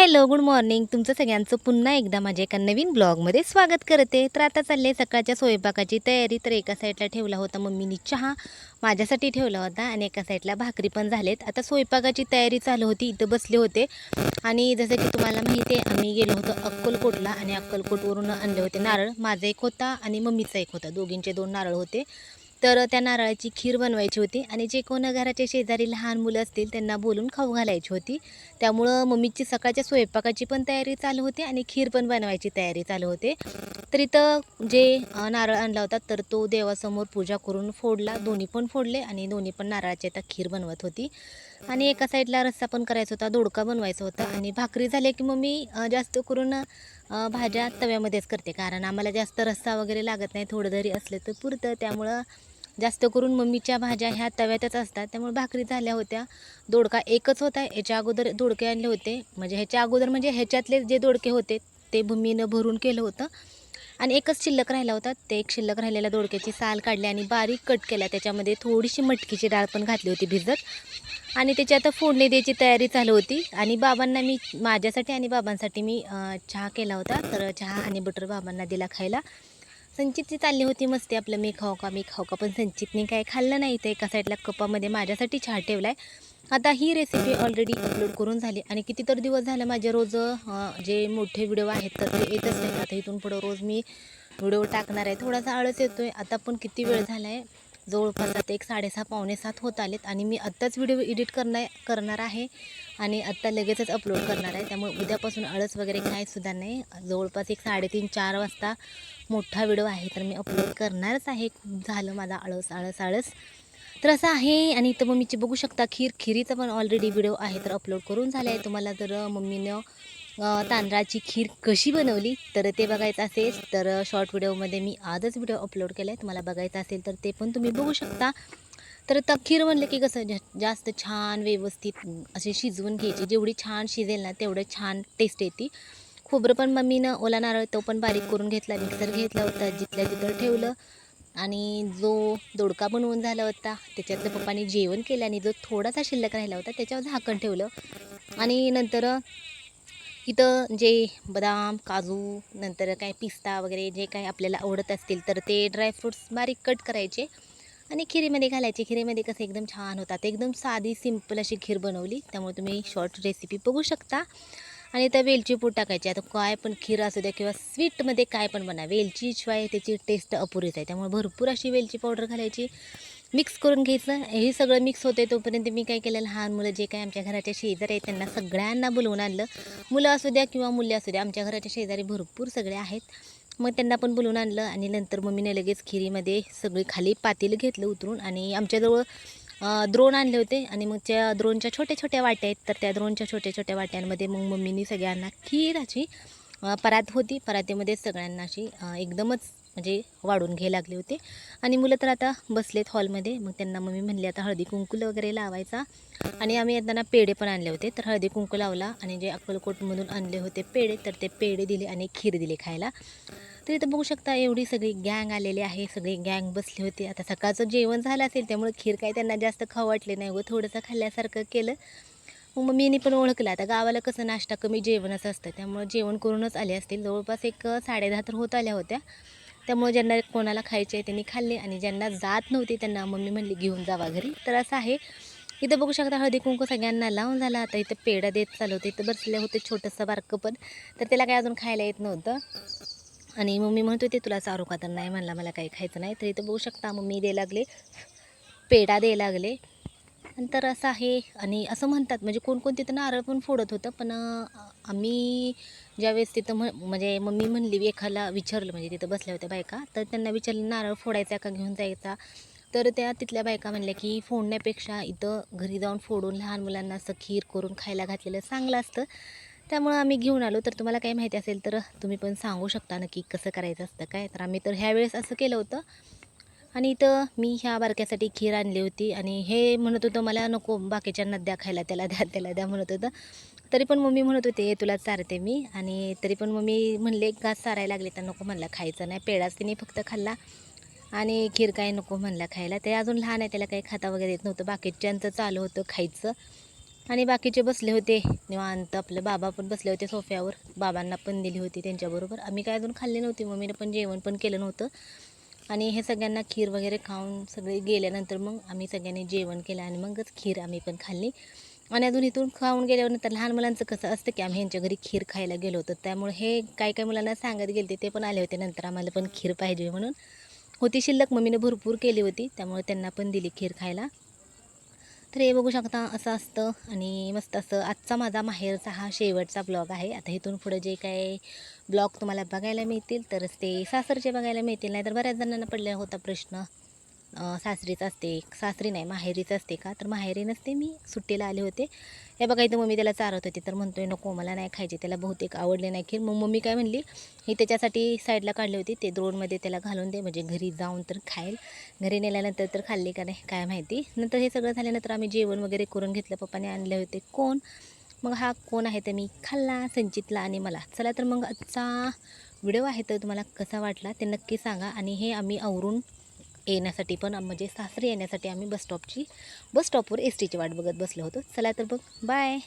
Hello good morning. तुमचं सगळ्यांचं पुन्हा एकदा माझ्या एका नवीन ब्लॉगमध्ये स्वागत करते. तर आता चालले सकाळच्या स्वयंपाकाची तयारी. तर एका साईडला ठेवला होता मम्मीनी चहा माझ्यासाठी ठेवला होता आणि एका साईडला भाकरी पण झालेत. आता स्वयंपाकाची तयारी चालू होती इथं बसले होते. आणि जसं की तुम्हाला माहिती आहे आम्ही गेलो होतो अक्कलकोटला आणि अक्कलकोटवरून आणले होते नारळ. माझा एक होता आणि मम्मीचा एक होता. दोघींचे दोन नारळ होते. तर त्या नारळाची खीर बनवायची होती आणि जे कोण घराच्या शेजारी लहान मुलं असतील त्यांना बोलून खाऊ घालायची होती. त्यामुळं मम्मीची सकाळच्या स्वयंपाकाची पण तयारी चालू होती आणि खीर पण बनवायची तयारी चालू होते. तर इथं जे नारळ आणला होता तर तो देवासमोर पूजा करून फोडला. दोन्ही पण फोडले आणि दोन्ही पण नारळाची आता खीर बनवत होती. आणि एका साईडला रस्सा पण करायचा होता दोडका बनवायचा होता. आणि भाकरी झाल्या की मम्मी जास्त करून भाज्या तव्यामध्येच करते. कारण आम्हाला जास्त रस्सा वगैरे लागत नाही थोडं जरी असलं तर पुरतं. त्यामुळं जास्त करून मम्मीच्या भाज्या ह्या तव्यातच असतात. त्यामुळे भाकरी झाल्या होत्या. दोडका एकच होता. याच्या अगोदर दोडके आणले होते. म्हणजे ह्याच्या अगोदर म्हणजे ह्याच्यातले जे दोडके होते ते भूमीनं भरून केलं होतं. आणि एकच शिल्लक राहिला होता. ते एक शिल्लक राहिलेल्या दोडक्याची साल काढली आणि बारीक कट केला. त्याच्यामध्ये थोडीशी मटकीची डाळ पण घातली होती भिजत. आणि त्याची आता फोडणी द्यायची तयारी चालू होती. आणि बाबांना मी माझ्यासाठी आणि बाबांसाठी मी चहा केला होता. तर चहा आणि बटर बाबांना दिला खायला. संचितची चालली होती मस्ती आपलं मी खाऊ का मी खाऊ का? पण संचितने काय खाल्लं नाही ते एका साईडला कपामध्ये माझ्यासाठी चहा ठेवला आहे आता ही रेसिपी ऑलरेडी अपलोड करून झाली आणि किती तर दिवस झाले माझे रोज जे मोठे व्हिडिओ आहेत तर ते येतच नाही आता इथून पुढं रोज मी व्हिडिओ टाकणार आहे. थोडासा आळस येतो आहे आता पण किती वेळ झाला आहे जवळपास आता एक साडेसहा पावणे सात होत आलेत आणि मी आत्ताच व्हिडिओ एडिट करणार करणार आहे आणि आत्ता लगेचच अपलोड करणार आहे. त्यामुळे उद्यापासून आळस वगैरे काय सुद्धा नाही. जवळपास एक साडेतीन चार वाजता मोठा व्हिडिओ आहे तर मी अपलोड करणारच आहे. खूप झालं माझा आळस आळस आळस. तर असं आहे आणि इथं मम्मीची बघू शकता खीर खिरीचा पण ऑलरेडी व्हिडिओ आहे तर अपलोड करून झाला आहे. तुम्हाला जर मम्मीनं तांदळाची खीर कशी बनवली? तर ते बघायचं असेल तर शॉर्ट व्हिडिओमध्ये मी आजच व्हिडिओ अपलोड केला आहे तुम्हाला बघायचं असेल तर ते पण तुम्ही बघू शकता. तर खीर म्हणलं की कसं जास्त छान व्यवस्थित अशी शिजवून घ्यायची. जेवढी छान शिजेल ना तेवढं छान टेस्ट येते. खोबरं पण मम्मीनं ओला नारळ तो पण बारीक करून घेतला. मिक्सर घेतला होता जिथल्या तिथं ठेवलं. आणि जो दोडका बनवून झाला होता त्याच्यातलं पप्पाने जेवण केलं आणि जो थोडासा शिल्लक राहिला होता त्याच्यावर झाकण ठेवलं. आणि नंतर इथं जे बदाम काजू नंतर काय पिस्ता वगैरे जे काय आपल्याला आवडत असतील तर ते ड्रायफ्रूट्स बारीक कट करायचे आणि खिरीमध्ये घालायचे. खिरीमध्ये कसं एकदम छान होतात. एकदम साधी सिंपल अशी खीर बनवली. त्यामुळे तुम्ही शॉर्ट रेसिपी बघू शकता. आणि त्या वेलची पूड टाकायची. आता काय पण खीर असू द्या किंवा स्वीटमध्ये काय पण बना. वेलचीशिवाय त्याची टेस्ट अपुरीच आहे. त्यामुळे भरपूर अशी वेलची पावडर घालायची. मिक्स करून घ्यायचं. हे सगळं मिक्स होते तोपर्यंत मी काय केलं लहान मुलं जे काय आमच्या घराच्या शेजारी आहेत त्यांना सगळ्यांना बोलवून आणलं. मुलं असू द्या किंवा मुली असू द्या आमच्या घराच्या शेजारी भरपूर सगळे आहेत. मग त्यांना पण बोलवून आणलं आणि नंतर मम्मीने लगेच खिरीमध्ये सगळी खाली पातील घेतलं उतरून आणि आमच्याजवळ द्रोण आणले होते आणि मग त्या द्रोणच्या छोट्या छोट्या वाट्या आहेत. तर त्या द्रोणच्या छोट्या छोट्या वाट्यांमध्ये मग मम्मीनी सगळ्यांना खीर अशी परात होती. परातीमध्ये सगळ्यांना अशी एकदमच म्हणजे वाढून घ्याय लागले होते. आणि मुलं तर आता बसलेत हॉलमध्ये. मग त्यांना मम्मी म्हणली आता हळदी कुंकू वगैरे लावायचा. आणि आम्ही येताना पेढे पण आणले होते. तर हळदी कुंकू लावला आणि जे अक्कलकोटमधून आणले होते पेढे तर ते पेढे दिले आणि खीर दिली खायला. तर इथं बघू शकता एवढी सगळी गँग आलेली आहे. सगळी गँग बसली होती. आता सकाळचं जेवण झालं असेल त्यामुळे खीर काय त्यांना जास्त खाऊ वाटले नाही. व थोडंसं खाल्ल्यासारखं केलं. मग मम्मीने पण ओळखलं. आता गावाला कसं नाश्ता कमी जेवणच असतं. त्यामुळे जेवण करूनच आले असतील. जवळपास एक साडेदहा तर होत आल्या होत्या. त्यामुळे ज्यांना कोणाला खायचे आहे त्यांनी खाल्ले आणि ज्यांना जात नव्हती त्यांना मम्मी म्हणली घेऊन जावा घरी. तर असं आहे. इथं बघू शकता हळदी कुंकू सगळ्यांना लावून झाला. आता इथं पेढा देत चालू होते. इथं बसले होते छोटंसं बारकं पण. तर त्याला काय अजून खायला येत नव्हतं. आणि मम्मी म्हणत होती तुला चारू का तर नाही म्हणला मला काही खायचं नाही. तर इथं बघू शकता मम्मी द्यायला लागले. पेढा द्यायला लागले. नंतर असं आहे आणि असं म्हणतात म्हणजे कोणकोण तिथं नारळ पण फोडत होतं पण आम्ही ज्यावेळेस तिथं म्ह म्हणजे मम्मी म्हणली एखाला विचारलं म्हणजे तिथं बसल्या होत्या बायका तर त्यांना विचारलं नारळ फोडायचा का घेऊन जायचा? तर त्या तिथल्या बायका म्हणल्या की फोडण्यापेक्षा इथं घरी जाऊन फोडून लहान मुलांना असं खीर करून खायला घातलेलं चांगलं असतं. त्यामुळं आम्ही घेऊन आलो. तर तुम्हाला काही माहिती असेल तर तुम्ही पण सांगू शकता नक्की कसं करायचं असतं काय? तर आम्ही तर ह्यावेळेस असं केलं होतं. आणि इथं मी ह्या बारक्यासाठी खीर आणली होती आणि हे म्हणत होतं मला नको बाकीच्यांना द्या खायला त्याला द्या त्याला द्या म्हणत होतं. तरी पण मम्मी म्हणत होते "हे तुला चारते मी. आणि तरी पण मम्मी म्हणले घास चारायला लागले तर नको म्हणला खायचं नाही पेढाच तिने फक्त खाल्ला आणि खीर काय नको म्हणला खायला. ते अजून लहान आहे त्याला काही खाता वगैरे येत नव्हतं बाकीच्यांचं चालू होतं खायचं. आणि बाकीचे बसले होते निवांत आपले बाबा पण बसले होते सोफ्यावर बाबांना पण दिली होती त्यांच्याबरोबर. आम्ही काय अजून खाल्ले नव्हते मम्मीनं पण जेवण पण केलं नव्हतं. आणि हे सगळ्यांना खीर वगैरे खाऊन सगळे गेल्यानंतर मग आम्ही सगळ्यांनी जेवण केलं आणि मगच खीर आम्ही पण खाल्ली. आणि अजून इथून खाऊन गेल्यावर नंतर लहान मुलांचं कसं असतं की आम्ही ह्यांच्या घरी खीर खायला गेलो होतो. त्यामुळे हे काय काय मुलांना सांगत गेले ते पण आले होते. नंतर आम्हाला पण खीर पाहिजे म्हणून. होती शिल्लक मम्मीने भरपूर केली होती. त्यामुळे त्यांना पण दिली खीर खायला. तर हे बघू शकता असं असतं आणि मस्त असं आजचा माझा माहेरचा हा शेवटचा ब्लॉग आहे. आता इथून पुढं जे काय ब्लॉग तुम्हाला बघायला मिळतील तरच ते सासरचे बघायला मिळतील. नाही तर बऱ्याच जणांना पडला होता प्रश्न. सासरीच असते. सासरी नाही माहेरीच असते का? तर माहेरी नसते. मी सुट्टीला आले होते. हे बघा इथं मम्मी त्याला चारत होती. तर म्हणतोय नको मला नाही खायचे. त्याला बहुतेक आवडले नाही खीर मग मम्मी काय म्हणली ही त्याच्यासाठी साईडला काढली होती. ते द्रोणमध्ये त्याला घालून दे. म्हणजे घरी जाऊन तर खाईल. घरी नेल्यानंतर तर खाल्ली का नाही काय माहिती. नंतर हे सगळं झाल्यानंतर आम्ही जेवण वगैरे करून घेतलं. पप्पाने आणले होते कोण? मग हा कोण आहे तर मी खाल्ला संचितला आणि मला. चला तर मग आजचा व्हिडिओ आहे तर तुम्हाला कसा वाटला ते नक्की सांगा. आणि हे आम्ही आवरून येण्यासाठी पण म्हणजे सासरी येण्यासाठी आम्ही बस स्टॉपची बस स्टॉपवर एस टीची वाट बघत बसलो होतो. चला तर बघ बाय